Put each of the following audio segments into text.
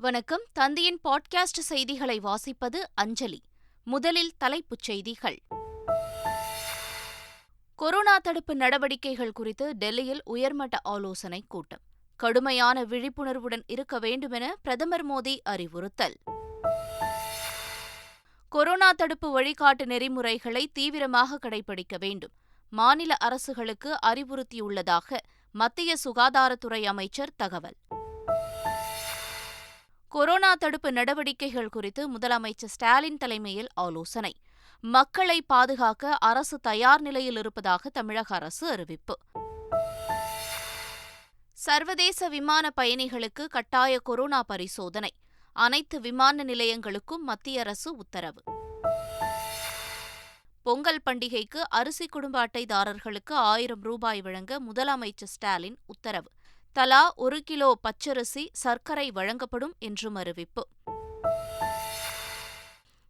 வணக்கம். தந்தையின் பாட்காஸ்ட் செய்திகளை வாசிப்பது அஞ்சலி. முதலில் தலைப்புச் செய்திகள். கொரோனா தடுப்பு நடவடிக்கைகள் குறித்து டெல்லியில் உயர்மட்ட ஆலோசனைக் கூட்டம். கடுமையான விழிப்புணர்வுடன் இருக்க வேண்டுமென பிரதமர் மோடி அறிவுறுத்தல். கொரோனா தடுப்பு வழிகாட்டு நெறிமுறைகளை தீவிரமாக கடைபிடிக்க வேண்டும். மாநில அரசுகளுக்கு அறிவுறுத்தியுள்ளதாக மத்திய சுகாதாரத்துறை அமைச்சர் தகவல். கொரோனா தடுப்பு நடவடிக்கைகள் குறித்து முதலமைச்சர் ஸ்டாலின் தலைமையில் ஆலோசனை. மக்களை பாதுகாக்க அரசு தயார் நிலையில் இருப்பதாக தமிழக அரசு அறிவிப்பு. சர்வதேச விமான பயணிகளுக்கு கட்டாய கொரோனா பரிசோதனை. அனைத்து விமான நிலையங்களுக்கும் மத்திய அரசு உத்தரவு. பொங்கல் பண்டிகைக்கு அரிசி குடும்ப அட்டைதாரர்களுக்கு ஆயிரம் ரூபாய் வழங்க முதலமைச்சர் ஸ்டாலின் உத்தரவு. தலா ஒரு கிலோ பச்சரிசி சர்க்கரை வழங்கப்படும் என்றும் அறிவிப்பு.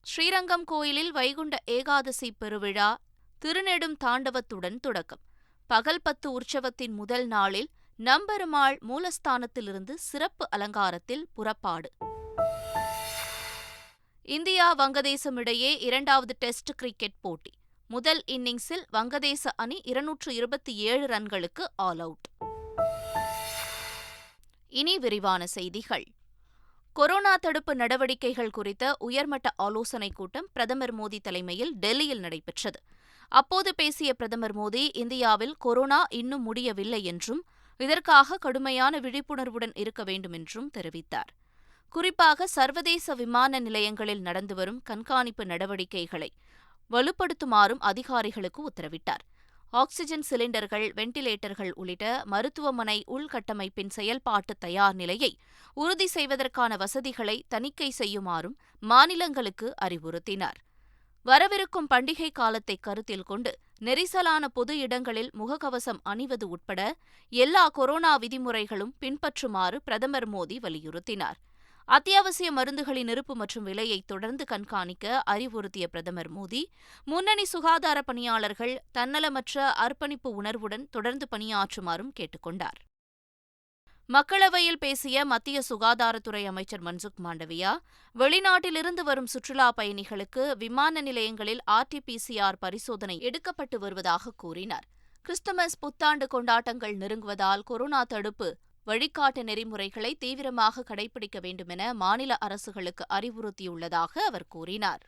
ஸ்ரீரங்கம் கோயிலில் வைகுண்ட ஏகாதசி பெருவிழா திருநெடும் தாண்டவத்துடன் தொடக்கம். பகல் பத்து உற்சவத்தின் முதல் நாளில் நம்பெருமாள் மூலஸ்தானத்திலிருந்து சிறப்பு அலங்காரத்தில் புறப்பாடு. இந்தியா வங்கதேசம் இடையே இரண்டாவது டெஸ்ட் கிரிக்கெட் போட்டி. முதல் இன்னிங்ஸில் வங்கதேச அணி இருநூற்று இருபத்தி ஏழு ரன்களுக்கு ஆல் அவுட். இனி விரிவான செய்திகள். கொரோனா தடுப்பு நடவடிக்கைகள் குறித்த உயர்மட்ட ஆலோசனைக் கூட்டம் பிரதமர் மோடி தலைமையில் டெல்லியில் நடைபெற்றது. அப்போது பேசிய பிரதமர் மோடி இந்தியாவில் கொரோனா இன்னும் முடியவில்லை என்றும் இதற்காக கடுமையான விழிப்புணர்வுடன் இருக்க வேண்டும் என்றும் தெரிவித்தார். குறிப்பாக சர்வதேச விமான நிலையங்களில் நடந்து வரும் கண்காணிப்பு நடவடிக்கைகளை வலுப்படுத்துமாறும் அதிகாரிகளுக்கு உத்தரவிட்டார். ஆக்ஸிஜன் சிலிண்டர்கள் வெண்டிலேட்டர்கள் உள்ளிட்ட மருத்துவமனை உள்கட்டமைப்பின் செயல்பாட்டு தயார் நிலையை உறுதி செய்வதற்கான வசதிகளை தணிக்கை செய்யுமாறும் மாநிலங்களுக்கு அறிவுறுத்தினார். வரவிருக்கும் பண்டிகை காலத்தை கருத்தில் கொண்டு நெரிசலான பொது இடங்களில் முகக்கவசம் அணிவது உட்பட எல்லா கொரோனா விதிமுறைகளும் பின்பற்றுமாறு பிரதமர் மோடி வலியுறுத்தினார். அத்தியாவசிய மருந்துகளின் இருப்பு மற்றும் விலையை தொடர்ந்து கண்காணிக்க அறிவுறுத்திய பிரதமர் மோடி முன்னணி சுகாதார பணியாளர்கள் தன்னலமற்ற அர்ப்பணிப்பு உணர்வுடன் தொடர்ந்து பணியாற்றுமாறும் கேட்டுக் கொண்டார். மக்களவையில் பேசிய மத்திய சுகாதாரத்துறை அமைச்சர் மன்சுக் மாண்டவியா வெளிநாட்டிலிருந்து வரும் சுற்றுலா பயணிகளுக்கு விமான நிலையங்களில் ஆர்டிபிசிஆர் பரிசோதனை எடுக்கப்பட்டு வருவதாக கூறினார். கிறிஸ்துமஸ் புத்தாண்டு கொண்டாட்டங்கள் நெருங்குவதால் கொரோனா தடுப்பு வழிகாட்டு நெறிமுறைகளை தீவிரமாக கடைபிடிக்க வேண்டுமென மாநில அரசுகளுக்கு அறிவுறுத்தியுள்ளதாக அவர் கூறினார்.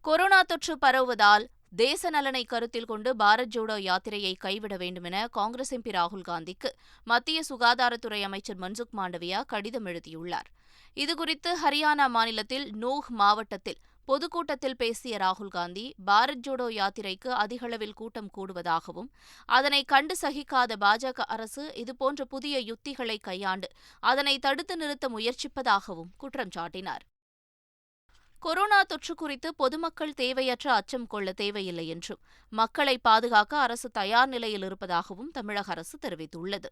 கொரோனா தொற்று பரவுவதால் தேச நலனை கருத்தில் கொண்டு பாரத் ஜோடோ யாத்திரையை கைவிட வேண்டுமென காங்கிரஸ் எம்பி ராகுல் காந்திக்கு மத்திய சுகாதாரத்துறை அமைச்சர் மன்சுக் மாண்டவியா கடிதம் எழுதியுள்ளார். இதுகுறித்து ஹரியானா மாநிலத்தில் நூஹ் மாவட்டத்தில் பொதுக்கூட்டத்தில் பேசிய ராகுல் காந்தி பாரத் ஜோடோ யாத்திரைக்கு அதிகளவில் கூட்டம் கூடுவதாகவும் அதனை கண்டு சகிக்காத பாஜக அரசு இதுபோன்ற புதிய யுத்திகளை கையாண்டு அதனை தடுத்து நிறுத்த முயற்சிப்பதாகவும் குற்றம் சாட்டினார். கொரோனா தொற்று குறித்து பொதுமக்கள் தேவையற்ற அச்சம் கொள்ள தேவையில்லை என்றும் மக்களை பாதுகாக்க அரசு தயார் நிலையில் இருப்பதாகவும் தமிழக அரசு தெரிவித்துள்ளது.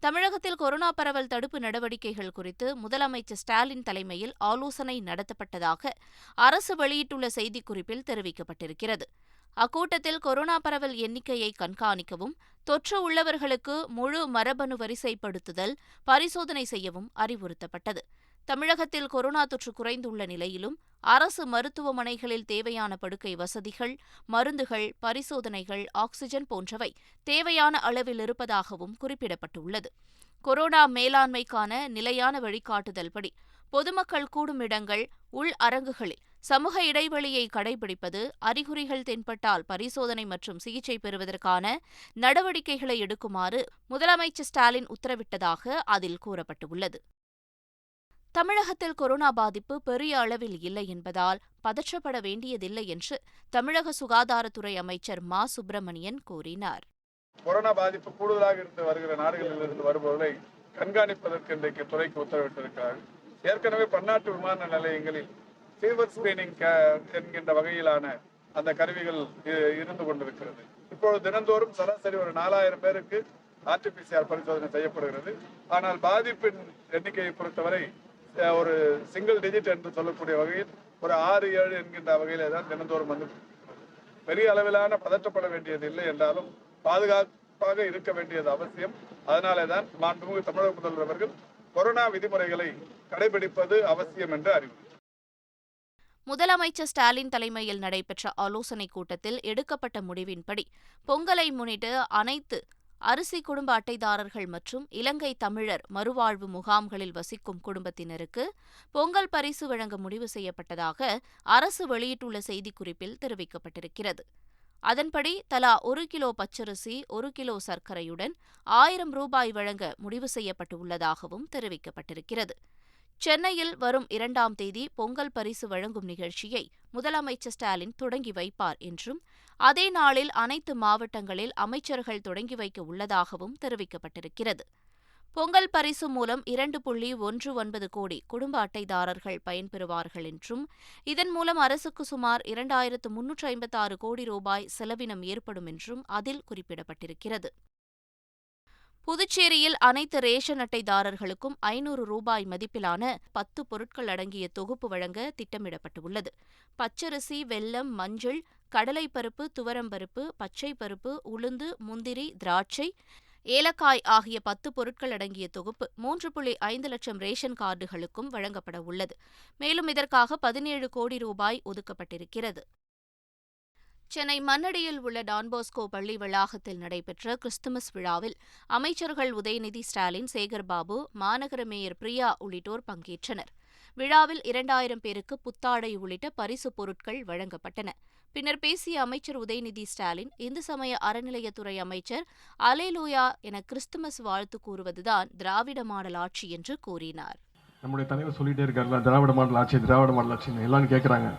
தமிழகத்தில் கொரோனா பரவல் தடுப்பு நடவடிக்கைகள் குறித்து முதலமைச்சர் ஸ்டாலின் தலைமையில் ஆலோசனை நடத்தப்பட்டதாக அரசு வெளியிட்டுள்ள செய்திக்குறிப்பில் தெரிவிக்கப்பட்டிருக்கிறது. அக்கூட்டத்தில் கொரோனா பரவல் எண்ணிக்கையை கண்காணிக்கவும் தொற்று உள்ளவர்களுக்கு முழு மரபணு வரிசைப்படுத்துதல் பரிசோதனை செய்யவும் அறிவுறுத்தப்பட்டது. தமிழகத்தில் கொரோனா தொற்று குறைந்துள்ள நிலையிலும் அரசு மருத்துவமனைகளில் தேவையான படுக்கை வசதிகள் மருந்துகள் பரிசோதனைகள் ஆக்ஸிஜன் போன்றவை தேவையான அளவில் இருப்பதாகவும் குறிப்பிடப்பட்டுள்ளது. கொரோனா மேலாண்மைக்கான நிலையான வழிகாட்டுதல்படி பொதுமக்கள் கூடும் இடங்கள் உள் அரங்குகளில் சமூக இடைவெளியை கடைபிடிப்பது அறிகுறிகள் தென்பட்டால் பரிசோதனை மற்றும் சிகிச்சை பெறுவதற்கான நடவடிக்கைகளை எடுக்குமாறு முதலமைச்சர் ஸ்டாலின் உத்தரவிட்டதாக அதில் கூறப்பட்டுள்ளது. தமிழகத்தில் கொரோனா பாதிப்பு பெரிய அளவில் இல்லை என்பதால் பதற்றப்பட வேண்டியதில்லை என்று தமிழக சுகாதாரத்துறை அமைச்சர் மா. சுப்பிரமணியன் கூறினார். கொரோனா பாதிப்பு கூடுதலாக இருந்து வருகிற நாடுகளில் இருந்து வருபவர்களை கண்காணிப்பதற்கு இன்றைக்கு துறைக்கு உத்தரவிட்டிருக்கிறார்கள். ஏற்கனவே பன்னாட்டு விமான நிலையங்களில் ஃபீவர் ஸ்கிரீனிங் என்கின்ற வகையிலான அந்த கருவிகள் இருந்து கொண்டிருக்கிறது. இப்பொழுது தினந்தோறும் சராசரி ஒரு நாலாயிரம் பேருக்கு ஆர்டிபிசிஆர் பரிசோதனை செய்யப்படுகிறது. ஆனால் பாதிப்பின் எண்ணிக்கையை பொறுத்தவரை ஒரு சிங்கிள் டிஜிட் என்று சொல்லக்கூடிய வகையில் ஒரு ஆறு ஏழு என்கின்ற வகையிலே தான் தினந்தோறும் வந்து பெரிய அளவிலான பதற்றப்பட வேண்டியது இல்லை என்றாலும் பாதுகாப்பாக இருக்க வேண்டியது அவசியம். அதனாலே தான் மாண்புமிகு தமிழக முதல்வர் அவர்கள் கொரோனா விதிமுறைகளை கடைபிடிப்பது அவசியம் என்று அறிவு. முதலமைச்சர் ஸ்டாலின் தலைமையில் நடைபெற்ற ஆலோசனைக் கூட்டத்தில் எடுக்கப்பட்ட முடிவின்படி பொங்கலை முன்னிட்டு அனைத்து அரிசி குடும்ப அட்டைதாரர்கள் மற்றும் இலங்கை தமிழர் மறுவாழ்வு முகாம்களில் வசிக்கும் குடும்பத்தினருக்கு பொங்கல் பரிசு வழங்க முடிவு செய்யப்பட்டதாக அரசு வெளியிட்டுள்ள செய்திக்குறிப்பில் தெரிவிக்கப்பட்டிருக்கிறது. அதன்படி தலா ஒரு கிலோ பச்சரிசி ஒரு கிலோ சர்க்கரையுடன் ஆயிரம் ரூபாய் வழங்க முடிவு செய்யப்பட்டுள்ளதாகவும் தெரிவிக்கப்பட்டிருக்கிறது. சென்னையில் வரும் இரண்டாம் தேதி பொங்கல் பரிசு வழங்கும் நிகழ்ச்சியை முதலமைச்சர் ஸ்டாலின் தொடங்கி வைப்பார் என்றும் அதே நாளில் அனைத்து மாவட்டங்களில் அமைச்சர்கள் தொடங்கி வைக்க உள்ளதாகவும் தெரிவிக்கப்பட்டிருக்கிறது. பொங்கல் பரிசு மூலம் இரண்டு புள்ளி ஒன்று ஒன்பது கோடி குடும்ப அட்டைதாரர்கள் பயன்பெறுவார்கள் என்றும் இதன் மூலம் அரசுக்கு சுமார் இரண்டாயிரத்து முன்னூற்று ஐம்பத்தாறு கோடி ரூபாய் செலவினம் ஏற்படும் என்றும் அதில் குறிப்பிடப்பட்டிருக்கிறது. புதுச்சேரியில் அனைத்து ரேஷன் அட்டைதாரர்களுக்கும் ஐநூறு ரூபாய் மதிப்பிலான பத்து பொருட்கள் அடங்கிய தொகுப்பு வழங்க திட்டமிடப்பட்டுள்ளது. பச்சரிசி வெல்லம் மஞ்சள் கடலைப்பருப்பு துவரம்பருப்பு பச்சைப்பருப்பு உளுந்து முந்திரி திராட்சை ஏலக்காய் ஆகிய பத்து பொருட்கள் அடங்கிய தொகுப்பு மூன்று புள்ளி ஐந்து லட்சம் ரேஷன் கார்டுகளுக்கும் வழங்கப்பட உள்ளது. மேலும் இதற்காக பதினேழு கோடி ரூபாய் ஒதுக்கப்பட்டிருக்கிறது. சென்னை மண்ணடியில் உள்ள டான்போஸ்கோ பள்ளி வளாகத்தில் நடைபெற்ற கிறிஸ்துமஸ் விழாவில் அமைச்சர்கள் உதயநிதி ஸ்டாலின் சேகர்பாபு மாநகர மேயர் பிரியா உள்ளிட்டோர் பங்கேற்றனர். விழாவில் இரண்டாயிரம் பேருக்கு புத்தாடை உள்ளிட்ட பரிசு பொருட்கள் வழங்கப்பட்டன. பின்னர் பேசிய அமைச்சர் உதயநிதி ஸ்டாலின் இந்து சமய அறநிலையத்துறை அமைச்சர் அலேலூயா என கிறிஸ்துமஸ் வாழ்த்து கூறுவதுதான் திராவிட மாடல் ஆட்சி என்று கூறினார். நம்முடைய தலைவர் சொல்லிட்டே இருக்காருல்ல திராவிட மாடல் ஆட்சி திராவிட மாடல் ஆட்சின்னு எல்லாரும் கேட்குறாங்க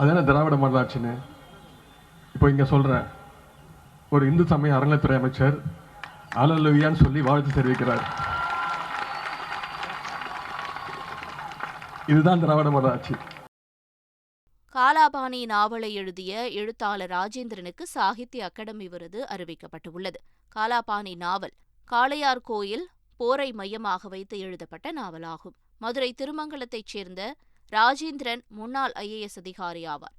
அது என்ன திராவிட மாடல் ஆட்சின்னு? இப்போ இங்கே சொல்கிறேன் ஒரு இந்து சமய அறநிலைத்துறை அமைச்சர் அலலுவியான்னு சொல்லி வாழ்த்து தெரிவிக்கிறார். இதுதான் திராவிட மாடல் ஆட்சி. காலாபாணி நாவலை எழுதிய எழுத்தாளர் ராஜேந்திரனுக்கு சாகித்ய அகாடமி விருது அறிவிக்கப்பட்டுள்ளது. காலாபாணி நாவல் காளையார் கோயில் போரை மையமாக வைத்து எழுதப்பட்ட நாவலாகும். மதுரை திருமங்கலத்தைச் சேர்ந்த ராஜேந்திரன் முன்னாள் ஐஏஎஸ் அதிகாரி ஆவார்.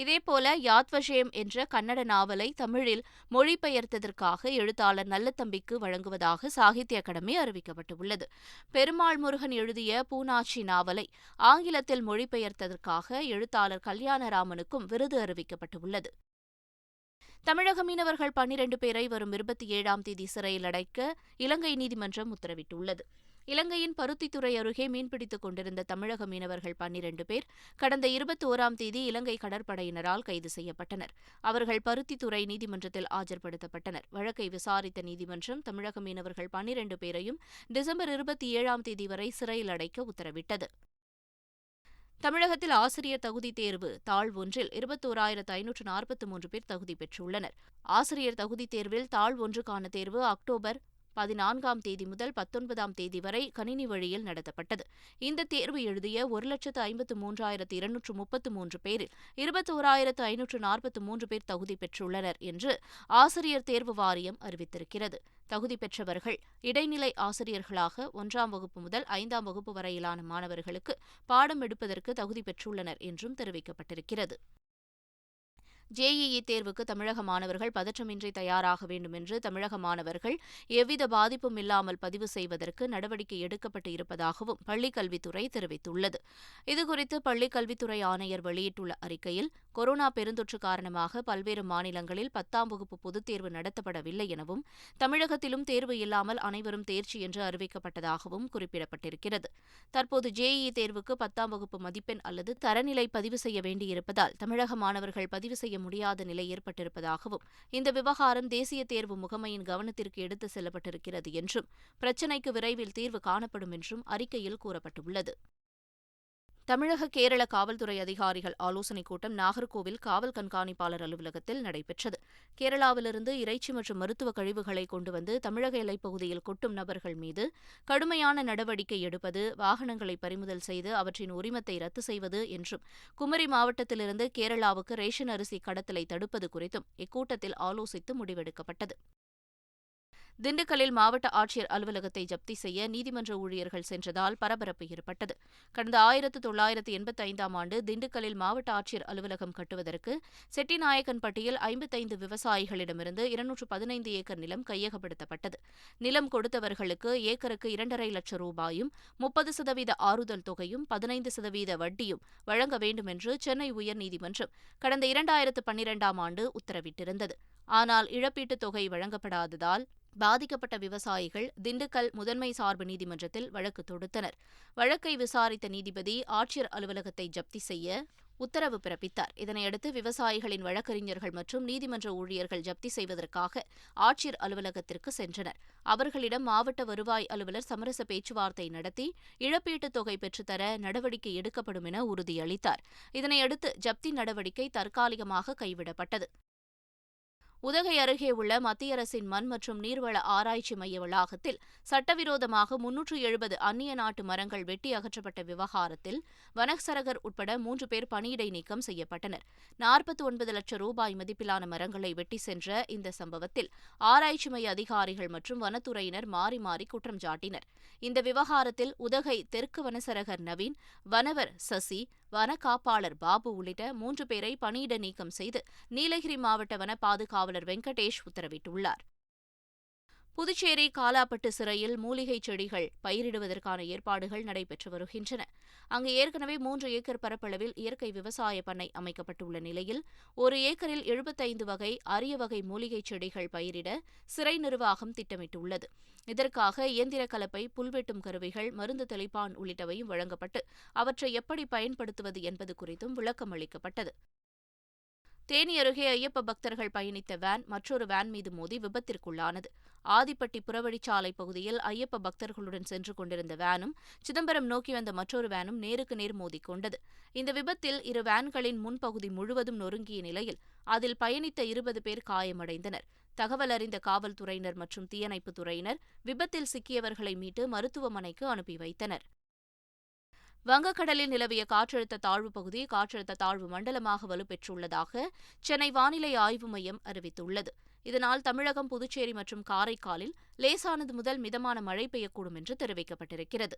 இதேபோல யாத்வஷேம் என்ற கன்னட நாவலை தமிழில் மொழிபெயர்த்ததற்காக எழுத்தாளர் நல்லத்தம்பிக்கு வழங்குவதாக சாகித்ய அகாடமி அறிவிக்கப்பட்டுள்ளது. பெருமாள் முருகன் எழுதிய பூனாச்சி நாவலை ஆங்கிலத்தில் மொழிபெயர்த்ததற்காக எழுத்தாளர் கல்யாணராமனுக்கும் விருது அறிவிக்கப்பட்டுள்ளது. தமிழக மீனவர்கள் பன்னிரண்டு பேரை வரும் இருபத்தி ஏழாம் தேதி சிறையில் அடைக்க இலங்கை நீதிமன்றம் உத்தரவிட்டுள்ளது. இலங்கையின் பருத்தித்துறை அருகே மீன்பிடித்துக் கொண்டிருந்த தமிழக மீனவர்கள் பன்னிரண்டு பேர் கடந்த இருபத்தி ஓராம் தேதி இலங்கை கடற்படையினரால் கைது செய்யப்பட்டனர். அவர்கள் பருத்தித்துறை நீதிமன்றத்தில் ஆஜர்படுத்தப்பட்டனர். வழக்கை விசாரித்த நீதிமன்றம் தமிழக மீனவர்கள் பன்னிரண்டு பேரையும் டிசம்பர் இருபத்தி ஏழாம் தேதி வரை சிறையில் அடைக்க உத்தரவிட்டது. தமிழகத்தில் ஆசிரியர் தகுதி தேர்வு தாழ் ஒன்றில் இருபத்தோராயிரத்து ஐநூற்று நாற்பத்தி மூன்று பேர் தகுதி பெற்றுள்ளனர். ஆசிரியர் தகுதி தேர்வில் தாழ் ஒன்றுக்கான தேர்வு அக்டோபர் பதினான்காம் தேதி முதல் பத்தொன்பதாம் தேதி வரை கணினி வழியில் நடத்தப்பட்டது. இந்த தேர்வு எழுதிய ஒரு லட்சத்து ஐம்பத்து மூன்றாயிரத்து இருநூற்று முப்பத்து மூன்று பேரில் இருபத்தோராயிரத்து ஐநூற்று நாற்பத்து மூன்று பேர் தகுதி பெற்றுள்ளனர் என்று ஆசிரியர் தேர்வு வாரியம் அறிவித்திருக்கிறது. தகுதி பெற்றவர்கள் இடைநிலை ஆசிரியர்களாக ஒன்றாம் வகுப்பு முதல் ஐந்தாம் வகுப்பு வரையிலான மாணவர்களுக்கு பாடம் எடுப்பதற்கு தகுதி பெற்றுள்ளனர் என்றும் தெரிவிக்கப்பட்டிருக்கிறது. ஜேஇஇ தேர்வுக்கு தமிழக மாணவர்கள் பதற்றமின்றி தயாராக வேண்டும் என்று தமிழக மாணவர்கள் எவ்வித பாதிப்பும் இல்லாமல் பதிவு செய்வதற்கு நடவடிக்கை எடுக்கப்பட்டு இருப்பதாகவும் பள்ளிக்கல்வித்துறை தெரிவித்துள்ளது. இதுகுறித்து பள்ளிக்கல்வித்துறை ஆணையர் வெளியிட்டுள்ள அறிக்கையில் கொரோனா பெருந்தொற்று காரணமாக பல்வேறு மாநிலங்களில் பத்தாம் வகுப்பு பொதுத் தேர்வு நடத்தப்படவில்லை எனவும் தமிழகத்திலும் தேர்வு இல்லாமல் அனைவரும் தேர்ச்சி என்று அறிவிக்கப்பட்டதாகவும் குறிப்பிடப்பட்டிருக்கிறது. தற்போது ஜேஇ தேர்வுக்கு பத்தாம் வகுப்பு மதிப்பெண் அல்லது தரநிலை பதிவு செய்ய வேண்டியிருப்பதால் தமிழக மாணவர்கள் பதிவு செய்ய முடியாத நிலை ஏற்பட்டிருப்பதாகவும் இந்த விவகாரம் தேசிய தேர்வு முகமையின் கவனத்திற்கு எடுத்து செல்லப்பட்டிருக்கிறது என்றும் பிரச்சினைக்கு விரைவில் தீர்வு காணப்படும் என்றும் அறிக்கையில் கூறப்பட்டுள்ளது. தமிழக கேரள காவல்துறை அதிகாரிகள் ஆலோசனைக் கூட்டம் நாகர்கோவில் காவல் கண்காணிப்பாளர் அலுவலகத்தில் நடைபெற்றது. கேரளாவிலிருந்து இறைச்சி மற்றும் மருத்துவ கழிவுகளை கொண்டு வந்து தமிழக எல்லைப்பகுதியில் கொட்டும் நபர்கள் மீது கடுமையான நடவடிக்கை எடுப்பது வாகனங்களை பறிமுதல் செய்து அவற்றின் உரிமத்தை ரத்து செய்வது என்றும் குமரி மாவட்டத்திலிருந்து கேரளாவுக்கு ரேஷன் அரிசி கடத்தலை தடுப்பது குறித்தும் இக்கூட்டத்தில் ஆலோசித்து முடிவெடுக்கப்பட்டது. திண்டுக்கல்லில் மாவட்ட ஆட்சியர் அலுவலகத்தை ஜப்தி செய்ய நீதிமன்ற ஊழியர்கள் சென்றதால் பரபரப்பு ஏற்பட்டது. கடந்த ஆயிரத்து தொள்ளாயிரத்து எண்பத்தி ஐந்தாம் ஆண்டு திண்டுக்கல்லில் மாவட்ட ஆட்சியர் அலுவலகம் கட்டுவதற்கு செட்டிநாயக்கன்பட்டியில் ஐம்பத்தைந்து விவசாயிகளிடமிருந்து இருநூற்று பதினைந்து ஏக்கர் நிலம் கையகப்படுத்தப்பட்டது. நிலம் கொடுத்தவர்களுக்கு ஏக்கருக்கு இரண்டரை லட்சம் ரூபாயும் முப்பது சதவீத ஆறுதல் தொகையும் பதினைந்து சதவீத வட்டியும் வழங்க வேண்டும் என்று சென்னை உயர்நீதிமன்றம் கடந்த இரண்டாயிரத்து பன்னிரெண்டாம் ஆண்டு உத்தரவிட்டிருந்தது. ஆனால் இழப்பீட்டுத் தொகை வழங்கப்படாததால் பாதிக்கப்பட்ட விவசாயிகள் திண்டுக்கல் முதன்மை சார்பு நீதிமன்றத்தில் வழக்கு தொடுத்தனர். வழக்கை விசாரித்த நீதிபதி ஆட்சியர் அலுவலகத்தை ஜப்தி செய்ய உத்தரவு பிறப்பித்தார். இதனையடுத்து விவசாயிகளின் வழக்கறிஞர்கள் மற்றும் நீதிமன்ற ஊழியர்கள் ஜப்தி செய்வதற்காக ஆட்சியர் அலுவலகத்திற்கு சென்றனர். அவர்களிடம் மாவட்ட வருவாய் அலுவலர் சமரச பேச்சுவார்த்தை நடத்தி இழப்பீட்டுத் தொகை பெற்றுத்தர நடவடிக்கை எடுக்கப்படும் என உறுதியளித்தார். இதனையடுத்து ஜப்தி நடவடிக்கை தற்காலிகமாக கைவிடப்பட்டது. உதகை அருகே உள்ள மத்திய அரசின் மண் மற்றும் நீர்வள ஆராய்ச்சி மைய வளாகத்தில் சட்டவிரோதமாக முன்னூற்று எழுபது அந்நிய நாட்டு மரங்கள் வெட்டி அகற்றப்பட்ட விவகாரத்தில் வனசரகர் உட்பட மூன்று பேர் பணியிடை நீக்கம் செய்யப்பட்டனர். நாற்பத்தி ஒன்பது லட்சம் ரூபாய் மதிப்பிலான மரங்களை வெட்டி சென்ற இந்த சம்பவத்தில் ஆராய்ச்சி மைய அதிகாரிகள் மற்றும் வனத்துறையினர் மாறி மாறி குற்றம் சாட்டினர். இந்த விவகாரத்தில் உதகை தெற்கு வனசரகர் நவீன் வனவர் சசி வன காப்பாளர் பாபு உள்ளிட்ட மூன்று பேரை பணியிட நீக்கம் செய்து நீலகிரி மாவட்ட வன பாதுகாவலர் வெங்கடேஷ் உத்தரவிட்டுள்ளார். புதுச்சேரி காலாப்பட்டு சிறையில் மூலிகை செடிகள் பயிரிடுவதற்கான ஏற்பாடுகள் நடைபெற்று வருகின்றன. அங்கு ஏற்கனவே மூன்று ஏக்கர் பரப்பளவில் இயற்கை விவசாய பண்ணை அமைக்கப்பட்டுள்ள நிலையில் ஒரு ஏக்கரில் எழுபத்தைந்து வகை அரிய வகை மூலிகை செடிகள் பயிரிட சிறை நிர்வாகம் திட்டமிட்டுள்ளது. இதற்காக இயந்திர கலப்பை புல்வெட்டும் கருவிகள் மருந்து தெளிப்பான் உள்ளிட்டவையும் வழங்கப்பட்டு அவற்றை எப்படி பயன்படுத்துவது என்பது குறித்தும் விளக்கம் அளிக்கப்பட்டது தேனி அருகே ஐயப்ப பக்தர்கள் பயணித்த வேன் மற்றொரு வேன் மீது மோதி விபத்திற்குள்ளானது. ஆதிப்பட்டி புறவழிச்சாலை பகுதியில் ஐயப்ப பக்தர்களுடன் சென்று கொண்டிருந்த வேனும் சிதம்பரம் நோக்கி வந்த மற்றொரு வேனும் நேருக்கு நேர் மோதிக்கொண்டது இந்த விபத்தில் இரு வேன்களின் முன்பகுதி முழுவதும் நொறுங்கிய நிலையில் அதில் பயணித்த இருபது பேர் காயமடைந்தனர். தகவல் அறிந்த காவல்துறையினர் மற்றும் தீயணைப்புத் துறையினர் விபத்தில் சிக்கியவர்களை மீட்டு மருத்துவமனைக்கு அனுப்பி வைத்தனர். வங்கக்கடலில் நிலவிய காற்றழுத்த தாழ்வு பகுதி காற்றழுத்த தாழ்வு மண்டலமாக வலுப்பெற்றுள்ளதாக சென்னை வானிலை ஆய்வு மையம் அறிவித்துள்ளது. இதனால் தமிழகம் புதுச்சேரி மற்றும் காரைக்காலில் லேசானது முதல் மிதமான மழை பெய்யக்கூடும் என்று தெரிவிக்கப்பட்டிருக்கிறது.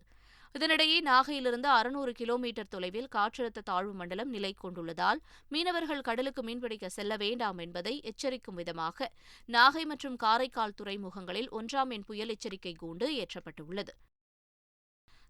இதனிடையே நாகையிலிருந்து அறுநூறு கிலோமீட்டர் தொலைவில் காற்றழுத்த தாழ்வு மண்டலம் நிலை கொண்டுள்ளதால் மீனவர்கள் கடலுக்கு மீன்பிடிக்க செல்ல வேண்டாம் என்பதை எச்சரிக்கும் விதமாக நாகை மற்றும் காரைக்கால் துறைமுகங்களில் ஒன்றாம் எண் புயல் எச்சரிக்கை கூண்டு ஏற்றப்பட்டுள்ளது.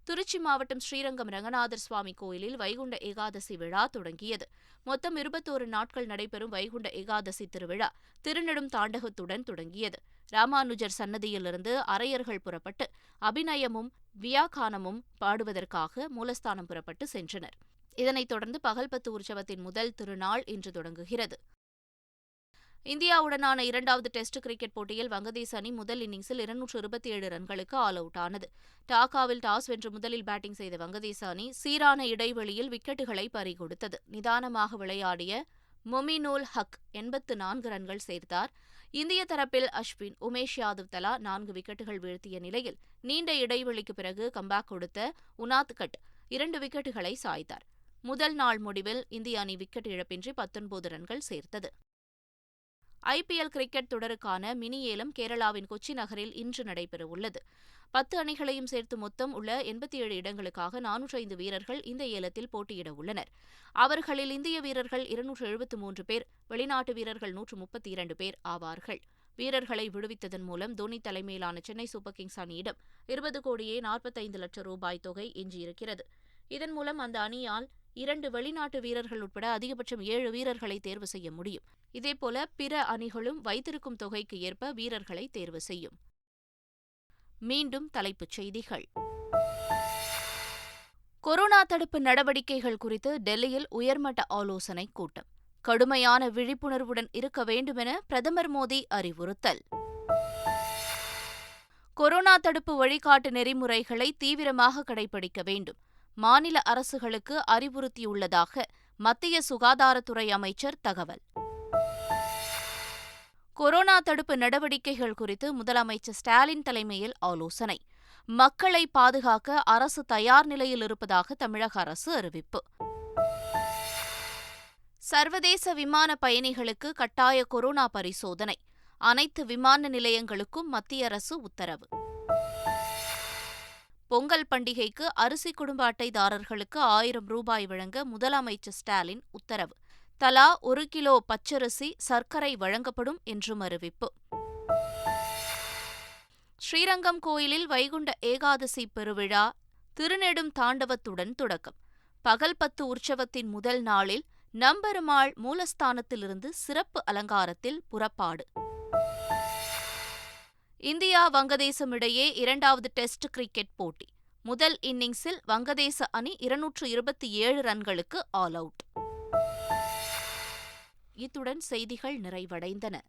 திருச்சி மாவட்டம் ஸ்ரீரங்கம் ரங்கநாதர் சுவாமி கோயிலில் வைகுண்ட ஏகாதசி விழா தொடங்கியது. மொத்தம் இருபத்தோரு நாட்கள் நடைபெறும் வைகுண்ட ஏகாதசி திருவிழா திருநெடும் தாண்டகத்துடன் தொடங்கியது. ராமானுஜர் சன்னதியிலிருந்து அரையர்கள் புறப்பட்டு அபிநயமும் வியாகானமும் பாடுவதற்காக மூலஸ்தானம் புறப்பட்டு சென்றனர். இதனைத் தொடர்ந்து பகல்பத்து உற்சவத்தின் முதல் திருநாள் இன்று தொடங்குகிறது. இந்தியாவுடனான இரண்டாவது டெஸ்ட் கிரிக்கெட் போட்டியில் வங்கதேச அணி முதல் இன்னிங்ஸில் இருநூற்று இருபத்தி ஏழு ரன்களுக்கு ஆல் அவுட் ஆனது. டாக்காவில் டாஸ் வென்று முதலில் பேட்டிங் செய்த வங்கதேச அணி சீரான இடைவெளியில் விக்கெட்டுகளை பறிகொடுத்தது. நிதானமாக விளையாடிய மொமினூல் ஹக் எண்பத்து நான்கு ரன்கள் சேர்த்தார். இந்திய தரப்பில் அஸ்வின் உமேஷ் யாதவ் தலா நான்கு விக்கெட்டுகள் வீழ்த்திய நிலையில் நீண்ட இடைவெளிக்கு பிறகு கம்பேக் கொடுத்த உனாத் கட் இரண்டு விக்கெட்டுகளை சாய்த்தார். முதல் நாள் முடிவில் இந்திய அணி விக்கெட் இழப்பின்றி பத்தொன்பது ரன்கள் சேர்த்தது. ஐபிஎல் கிரிக்கெட் தொடருக்கான மினி ஏலம் கேரளாவின் கொச்சி நகரில் இன்று நடைபெறவுள்ளது. பத்து அணிகளையும் சேர்த்து மொத்தம் உள்ள எண்பத்தி ஏழு இடங்களுக்காக நானூற்று ஐந்து வீரர்கள் இந்த ஏலத்தில் போட்டியிட உள்ளனர். அவர்களில் இந்திய வீரர்கள் இருநூற்று எழுபத்து மூன்று பேர் வெளிநாட்டு வீரர்கள் நூற்று முப்பத்தி இரண்டு பேர் ஆவார்கள். வீரர்களை விடுவித்ததன் மூலம் தோனி தலைமையிலான சென்னை சூப்பர் கிங்ஸ் அணியிடம் இருபது கோடியே நாற்பத்தைந்து லட்சம் ரூபாய் தொகை எஞ்சியிருக்கிறது. இதன் மூலம் அந்த அணியால் இரண்டு வெளிநாட்டு வீரர்கள் உட்பட அதிகபட்சம் ஏழு வீரர்களை தேர்வு செய்ய முடியும். இதேபோல பிற அணிகளும் வைத்திருக்கும் தொகைக்கு ஏற்ப வீரர்களை தேர்வு செய்யும். மீண்டும் தலைப்புச் செய்திகள். கொரோனா தடுப்பு நடவடிக்கைகள் குறித்து டெல்லியில் உயர்மட்ட ஆலோசனை கூட்டம். கடுமையான விழிப்புணர்வுடன் இருக்க வேண்டுமென பிரதமர் மோடி அறிவுறுத்தல். கொரோனா தடுப்பு வழிகாட்டு நெறிமுறைகளை தீவிரமாக கடைபிடிக்க வேண்டும். மாநில அரசுகளுக்கு அறிவுறுத்தியுள்ளதாக மத்திய சுகாதாரத்துறை அமைச்சர் தகவல். கொரோனா தடுப்பு நடவடிக்கைகள் குறித்து முதலமைச்சர் ஸ்டாலின் தலைமையில் ஆலோசனை. மக்களை பாதுகாக்க அரசு தயார் நிலையில் இருப்பதாக தமிழக அரசு அறிவிப்பு. சர்வதேச விமான பயணிகளுக்கு கட்டாய கொரோனா பரிசோதனை. அனைத்து விமான நிலையங்களுக்கும் மத்திய அரசு உத்தரவு. பொங்கல் பண்டிகைக்கு அரிசி குடும்ப அட்டைதாரர்களுக்கு ஆயிரம் ரூபாய் வழங்க முதலமைச்சர் ஸ்டாலின் உத்தரவு. தலா ஒரு கிலோ பச்சரிசி சர்க்கரை வழங்கப்படும் என்றும் அறிவிப்பு. ஸ்ரீரங்கம் கோயிலில் வைகுண்ட ஏகாதசி பெருவிழா திருநெடும் தாண்டவத்துடன் தொடக்கம். பகல் பத்து உற்சவத்தின் முதல் நாளில் நம்பெருமாள் மூலஸ்தானத்திலிருந்து சிறப்பு அலங்காரத்தில் புறப்பாடு. இந்தியா வங்கதேசம் இடையே இரண்டாவது டெஸ்ட் கிரிக்கெட் போட்டி. முதல் இன்னிங்ஸில் வங்கதேச அணி இருநூற்று இருபத்தி ஏழு ரன்களுக்கு ஆல் அவுட். இத்துடன் செய்திகள் நிறைவடைந்தன.